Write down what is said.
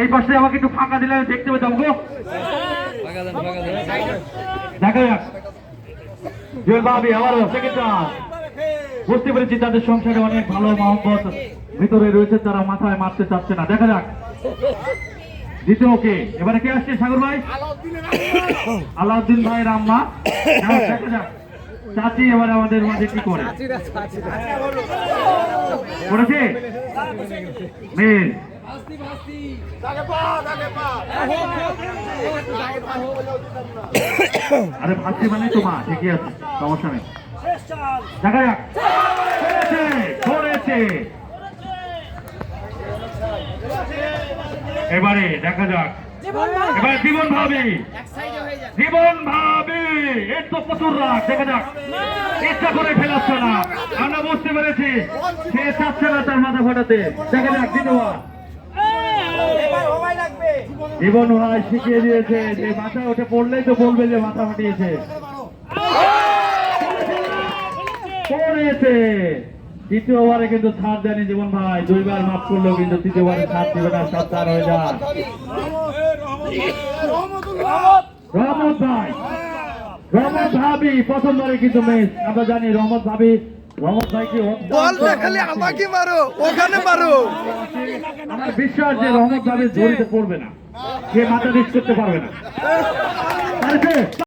এই পাশে আমাকে একটু ফাঁকা দিলে আমি দেখতে পেতাম গো। দেখা যাক। জুয়েল বাবি আবারও সেকেন্ড বুঝতে পেরেছি তাদের সংসারে অনেক ভালো মহব্বত। ভিতরে রয়েছে তারা মাথায় মারতে চাচ্ছে না। দেখা যাক। দ্বিতীয় কে? এবারে কে আসছে সাগর ভাই? আলাউদ্দিন ভাই রাম্মা দেখা যাক। চাচি এবার আমাদের মাঝে কি করে? করেছে? আরে ভাবছি মানে তো মা ঠিকই আছে সমস্যা নেই। দেখা যাক। করেছে করেছে। এবারে দেখা যাক। এবারে জীবন ভাবি। জীবন ভাবি। এর তো প্রচুর রাগ দেখা যাক। ইচ্ছা করে ফেলাচ্ছে না। আমরা বুঝতে পেরেছি সে চাচ্ছে না তার মাথা ফাটাতে। দেখা যাক দ্বিতীয়বার জীবন ভাই শিখিয়ে দিয়েছে যে মাথা উঠে পড়লেই তো বলবে যে মাথা ফাটিয়েছে। করেছে দ্বিতীয়বারে কিন্তু ছাড় দেয়নি জীবন ভাই। দুইবার মাফ করল কিন্তু তৃতীয়বারে ছাড় দিবে না সব তার হয়ে যায়। রহমত ভাই। রহমত ভাবি প্রথমবারে কিন্তু মেয়ে আমরা জানি রহমত ভাবি রহমত ভাই কি বলটা খালি আমাকে মারো ওখানে মারো। আমার বিশ্বাস যে রহমত ভাবি জড়িতে পড়বে না। সে মাথা রিস্ক করতে পারবে না?